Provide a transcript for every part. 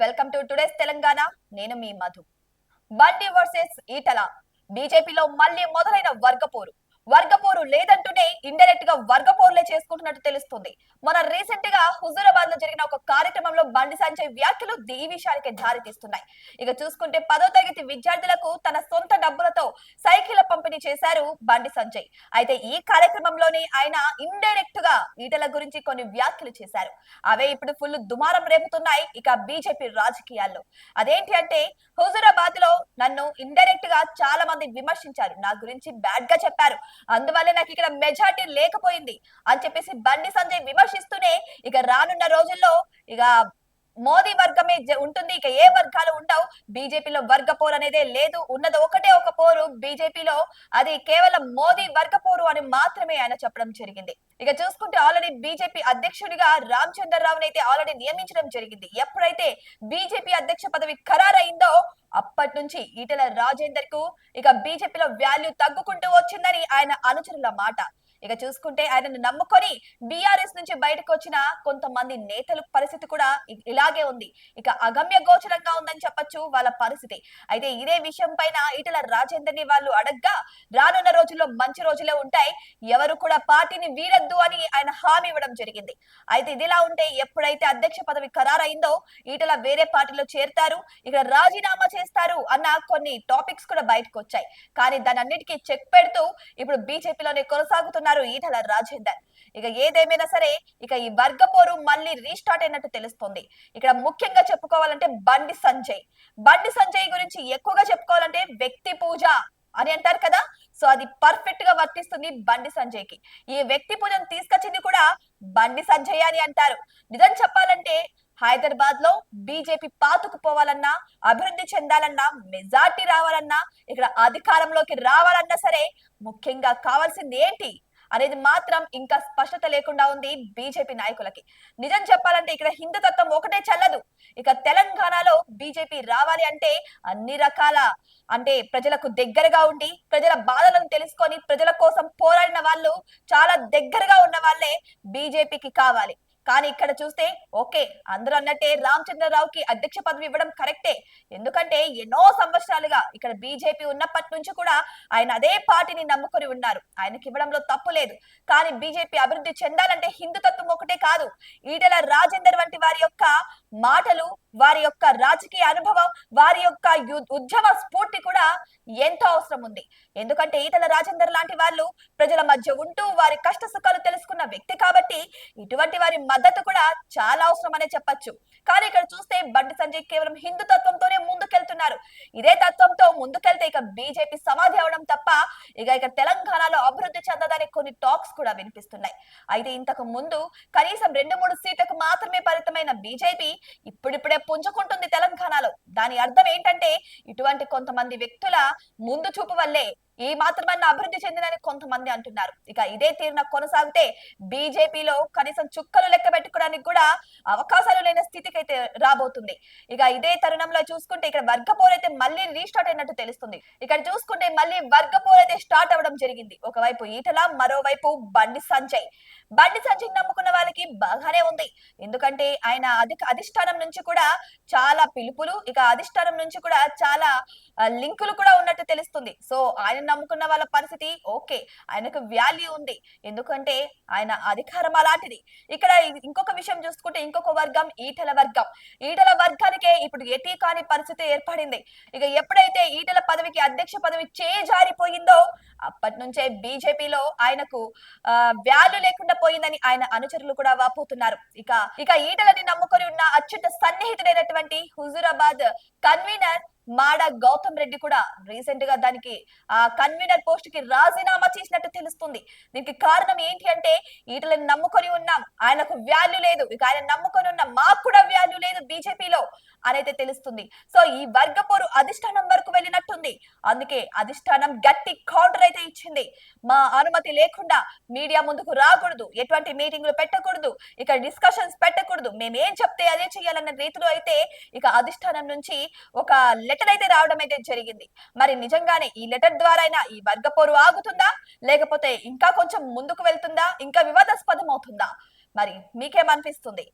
Welcome to today's Telangana నేను మీ మధు. బండి versus Etela బీజేపీలో మళ్ళీ మొదలైన వర్గపోరు. వర్గపోరు లేదంటూనే ఇండైరెక్ట్గా వర్గపోరు వర్గపోరులే చేసుకుంటున్నట్టు తెలుస్తుంది. మన రీసెంట్గా హుజూరాబాద్లో జరిగిన ఒక కార్యక్రమంలో బండి సంజయ్ వ్యాఖ్యలు ఈ విషయానికి దారి తీస్తున్నాయి. ఇక చూసుకుంటే పదో తరగతి విద్యార్థులకు తన సొంత డబ్బులతో సైకిల్ పంపిణీ చేశారు బండి సంజయ్. అయితే ఈ కార్యక్రమంలోనే ఆయన ఇండైరెక్ట్గా ఈటల గురించి కొన్ని వ్యాఖ్యలు చేశారు. అవే ఇప్పుడు ఫుల్ దుమారం రేపుతున్నాయి ఇక బీజేపీ రాజకీయాల్లో. అదేంటి అంటే హుజూరాబాద్లో నన్ను ఇండైరెక్ట్గా చాలా మంది విమర్శించారు. నా గురించి బ్యాడ్గా చెప్పారు. అందువల్ల నాకు ఇక్కడ మెజార్టీ లేకపోయింది. అని చెప్పేసి బండి సంజయ్ విమర్శిస్తూనే ఇక రానున్న రోజుల్లో ఇక మోదీ వర్గమే ఉంటుంది. ఇక ఏ వర్గాలు ఉండవు? బీజేపీలో వర్గ పోరు అనేదే లేదు. ఉన్నది ఒకటే ఒక పోరు. బీజేపీలో అది కేవలం మోదీ వర్గ పోరు అని మాత్రమే ఆయన చెప్పడం జరిగింది. ఇక చూసుకుంటే ఆల్రెడీ బీజేపీ అధ్యక్షుడిగా రామ్ చంద్రరావుని అయితే ఆల్రెడీ నియమించడం జరిగింది. ఎప్పుడైతే బీజేపీ అధ్యక్ష పదవి ఖరారైందో అప్పటి నుంచి ఈటల రాజేందర్కు ఇక బీజేపీలో వాల్యూ తగ్గుకుంటూ వచ్చిందని ఆయన అనుచరుల మాట. ఇక చూసుకుంటే ఆయనను నమ్ముకొని బీఆర్ఎస్ నుంచి బయటకు వచ్చిన కొంతమంది నేతల పరిస్థితి కూడా ఇలాగే ఉంది. ఇక అగమ్య గోచరంగా ఉందని చెప్పొచ్చు వాళ్ళ పరిస్థితి. అయితే ఇదే విషయం పైన ఈటల రాజేందర్ని వాళ్ళు అడగ్గా రానున్న రోజుల్లో మంచి రోజులే ఉంటాయి. ఎవరు కూడా పార్టీని వీరద్దు అని ఆయన హామీ ఇవ్వడం జరిగింది. అయితే ఇదిలా ఉంటే ఎప్పుడైతే అధ్యక్ష పదవి ఖరారైందో ఈటల వేరే పార్టీలో చేరతారు. ఇక రాజీనామా చేస్తారు అన్న కొన్ని టాపిక్స్ కూడా బయటకు వచ్చాయి. కానీ దాని అన్నిటికీ చెక్ పెడుతూ ఇప్పుడు బీజేపీలోనే అంటున్నారు ఈటల రాజేందర్. ఇక ఏదేమైనా సరే ఇక ఈ వర్గ పోరు మళ్ళీ రీస్టార్ట్ అయినట్టు తెలుస్తుంది. ఇక్కడ ముఖ్యంగా చెప్పుకోవాలంటే బండి సంజయ్. బండి సంజయ్ గురించి ఎక్కువగా చెప్పుకోవాలంటే వ్యక్తి పూజ అని అంటారు కదా? సో అది పర్ఫెక్ట్గా వర్తిస్తుంది బండి సంజయ్కి ఈ వ్యక్తి పూజను తీసుకొచ్చింది కూడా బండి సంజయ్ అని అంటారు. నిజం చెప్పాలంటే హైదరాబాద్లో బీజేపీ పాతుకుపోవాలన్నా అభివృద్ధి చెందాలన్నా మెజార్టీ రావాలన్నా ఇక్కడ అధికారంలోకి రావాలన్నా సరే ముఖ్యంగా కావాల్సింది ఏంటి? అనేది మాత్రం ఇంకా స్పష్టత లేకుండా ఉంది బీజేపీ నాయకులకి. నిజం చెప్పాలంటే ఇక్కడ హిందుతత్వం ఒకటే చల్లదు. ఇక తెలంగాణలో బీజేపీ రావాలి అంటే అన్ని రకాల అంటే ప్రజలకు దగ్గరగా ఉండి ప్రజల బాధలను తెలుసుకొని ప్రజల కోసం పోరాడిన వాళ్ళు చాలా దగ్గరగా ఉన్న వాళ్ళే బీజేపీకి కావాలి. కానీ ఇక్కడ చూస్తే ఓకే అందరూ అన్నట్టే రామచంద్రరావుకి అధ్యక్ష పదవి ఇవ్వడం కరెక్టే. ఎందుకంటే ఎన్నో సంవత్సరాలుగా ఇక్కడ బీజేపీ ఉన్నప్పటి నుంచి కూడా ఆయన అదే పార్టీని నమ్ముకొని ఉన్నారు. ఆయనకి ఇవ్వడంలో తప్పు లేదు. కానీ బీజేపీ అభివృద్ధి చెందాలంటే హిందుతత్వం ఒకటే కాదు. ఈటల రాజేందర్ వంటి వారి యొక్క మాటలు వారి యొక్క రాజకీయ అనుభవం వారి యొక్క ఉద్యమ స్ఫూర్తి కూడా ఎంతో అవసరం ఉంది. ఎందుకంటే ఈటల రాజేందర్ లాంటి వాళ్ళు ప్రజల మధ్య ఉంటూ వారి కష్ట సుఖాలు తెలుసుకున్న వ్యక్తి కాబట్టి ఇటువంటి వారి మద్దతు కూడా చాలా అవసరం అనే చెప్పొచ్చు. కానీ ఇక్కడ చూస్తే బండి సంజయ్ కేవలం హిందూ తత్వంతోనే ముందుకెళ్తున్నారు. ఇదే తత్వంతో ముందుకెళ్తే ఇక బీజేపీ సమాధి అవడం తప్ప ఇక ఇక తెలంగాణలో అభివృద్ధి చెందదని కొన్ని టాక్స్ కూడా వినిపిస్తున్నాయి. అయితే ఇంతకు ముందు కనీసం రెండు మూడు సీట్లకు మాత్రమే పరితమైన బీజేపీ ఇప్పుడిప్పుడే పుంజుకుంటుంది తెలంగాణలో. దాని అర్థం ఏంటంటే ఇటువంటి కొంతమంది వ్యక్తుల ముందు చూపు వల్లే ఈ మాత్రమన్న అభివృద్ధి చెందినని కొంతమంది అంటున్నారు. ఇక ఇదే తీరున కొనసాగితే బీజేపీలో కనీసం చుక్కలు లెక్క పెట్టుకోవడానికి కూడా అవకాశాలు లేని స్థితికి అయితే రాబోతుంది. ఇక ఇదే తరుణంలో చూసుకుంటే ఇక్కడ వర్గ అయితే మళ్ళీ రీస్టార్ట్ అయినట్టు తెలుస్తుంది. ఇక్కడ చూసుకుంటే మళ్ళీ వర్గ అయితే స్టార్ట్ అవ్వడం జరిగింది. ఒకవైపు ఈటల మరోవైపు బండి సంజయ్. బండి సంజయ్ నమ్ముకున్న వాళ్ళకి బాగానే ఉంది. ఎందుకంటే ఆయన అధిక అధిష్టానం నుంచి కూడా చాలా పిలుపులు ఇక అధిష్టానం నుంచి కూడా చాలా లింకులు కూడా ఉన్నట్టు తెలుస్తుంది. సో ఆయన నమ్ముకున్న వాళ్ళ పరిస్థితి ఓకే ఆయనకు వాల్యూ ఉంది. ఎందుకంటే ఆయన అధికారం అలాంటిది. ఇక్కడ ఇంకొక విషయం చూసుకుంటే ఇంకొక వర్గం ఈటల వర్గం. ఈటల వర్గానికే ఇప్పుడు ఎటీ కాని పరిస్థితి ఏర్పడింది. ఇక ఎప్పుడైతే ఈటల పదవికి అధ్యక్ష పదవి చేజారిపోయిందో అప్పటి నుంచే బీజేపీలో ఆయనకు వ్యాల్యూ లేకుండా పోయిందని ఆయన అనుచరులు కూడా వాపోతున్నారు. ఇక ఇక ఈటలని నమ్ముకొని ఉన్న అత్యంత సన్నిహితుడైనటువంటి హుజూరాబాద్ కన్వీనర్ మాడ గౌతమ్ రెడ్డి కూడా రీసెంట్గా దానికి ఆ కన్వీనర్ పోస్ట్కి రాజీనామా చేసినట్టు తెలుస్తుంది. దీనికి కారణం ఏంటి అంటే ఈటలను నమ్ముకొని ఉన్నాం. ఆయనకు వాల్యూ లేదు. ఇక ఆయన నమ్ముకొని ఉన్న మాకు కూడా వాల్యూ లేదు బీజేపీలో. అనేది తెలుస్తుంది. సో ఈ వర్గపోరు అధిష్టానం వరకు వెళ్ళినట్టుంది. అందుకే అధిష్టానం గట్టి కౌంటర్ అయితే ఇచ్చింది. మా అనుమతి లేకుండా మీడియా ముందుకు రాకూడదు. ఎటువంటి మీటింగ్లు పెట్టకూడదు. ఇక డిస్కషన్స్ పెట్టకూడదు. మేము ఏం చెప్తే అదే చేయాలన్న రీతిలో అయితే ఇక అధిష్టానం నుంచి ఒక లెటర్ అయితే రావడం అయితే జరిగింది. మరి నిజంగానే ఈ లెటర్ ద్వారా అయినా ఈ వర్గపోరు ఆగుతుందా? లేకపోతే ఇంకా కొంచెం ముందుకు వెళ్తుందా? ఇంకా వివాదాస్పదం అవుతుందా మరి మీకేమనిపిస్తుంది?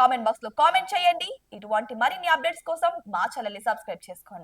కామెంట్ బాక్స్లో కామెంట్ చేయండి. ఇటువంటి మరిన్ని అప్డేట్స్ కోసం మా ఛానల్ని సబ్స్క్రైబ్ చేసుకోండి.